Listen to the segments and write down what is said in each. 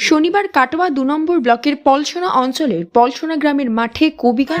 শনিবার কাটোয়া দু নম্বর ব্লকের পলসোনা অঞ্চলের পলসোনা গ্রামের মাঠে কবিগান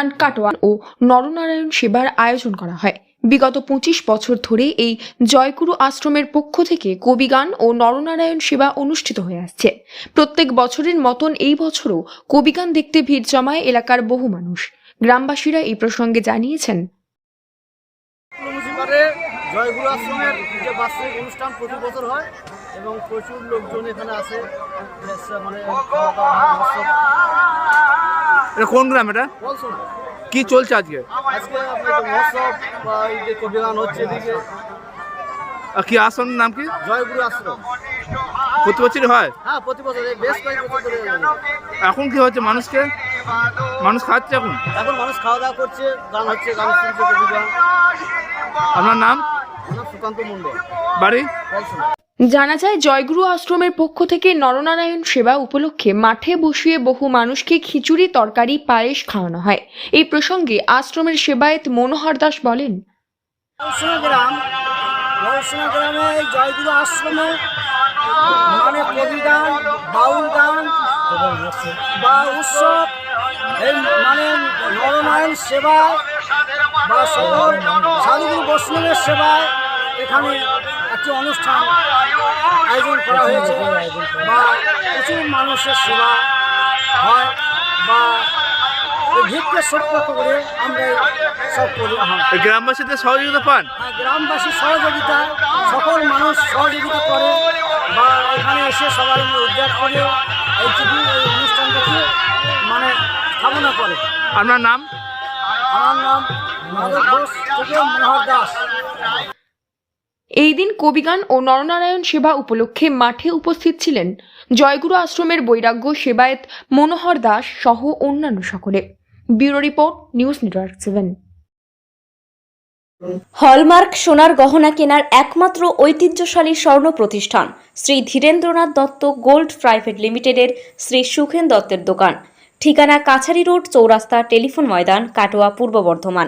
কাটোয়া ও নরনারায়ণ সেবার আয়োজন করা হয়। বিগত পঁচিশ বছর ধরে এই জয়গুরু আশ্রমের পক্ষ থেকে কবিগান ও নরনারায়ণ সেবা অনুষ্ঠিত হয়ে আসছে। প্রত্যেক বছরের মতন এই বছরও কবিগান দেখতে ভিড় জমায় এলাকার বহু মানুষ। গ্রামবাসীরা এই প্রসঙ্গে জানিয়েছেন জয়গুরু আশ্রমের যে বার্ষিক অনুষ্ঠান প্রতি বছর হয় এবং প্রচুর লোকজন এখানে আসে। মানে এটা কোন গ্রাম এটা? কি চলছে আজকে? কি আসনের নাম কি? জয়গুরু আশ্রম। প্রতি বছরই হয়? হ্যাঁ। এখন কি হচ্ছে মানুষকে? মানুষ খাচ্ছে এখন? এখন মানুষ খাওয়া দাওয়া করছে গান হচ্ছে গান শুনছে আপনার নাম? সুকান্ত মন্ডল বাড়ি? জানা যায়, জয়গুরু আশ্রমের পক্ষ থেকে নরনারায়ণ সেবা উপলক্ষে মাঠে বসিয়ে বহু মানুষকে খিচুড়ি, তরকারি, পায়েস খাওয়ানো হয়। এই প্রসঙ্গে আশ্রমের সেবায়েত মনোহর দাস বলেন বা মানে বৈষ্ণবের সেবায় এখানে একটি অনুষ্ঠান আয়োজন করা হয়েছে বা প্রচুর মানুষের সেবা হয় বা করে আমরা সব করি। গ্রামবাসীদের সহযোগিতা পান? আর গ্রামবাসী সহযোগিতা সকল মানুষ সহযোগিতা করে বা এখানে এসে সবাই মিলে উদ্ধার করে এই অনুষ্ঠানটাকে মানে স্থাপনা করে। আপনার নাম? আমার নাম মাধব ঘোষ থেকে মনোহর দাস। এই দিন কবিগান ও নরনারায়ণ সেবা উপলক্ষে মাঠে উপস্থিত ছিলেন জয়গুরু আশ্রমের বৈরাগ্য সেবায়েত মনোহর দাস সহ অন্যান্য সকলে। Bureau report, news network seven. Hallmark সোনার গহনা কেনার একমাত্র ঐতিহ্যশালী স্বর্ণ প্রতিষ্ঠান শ্রী ধীরেন্দ্রনাথ দত্ত গোল্ড প্রাইভেট লিমিটেডের শ্রী সুখেন দত্তের দোকান। ঠিকানা কাছারি রোড চৌরাস্তা টেলিফোন ময়দান, কাটোয়া, পূর্ব বর্ধমান।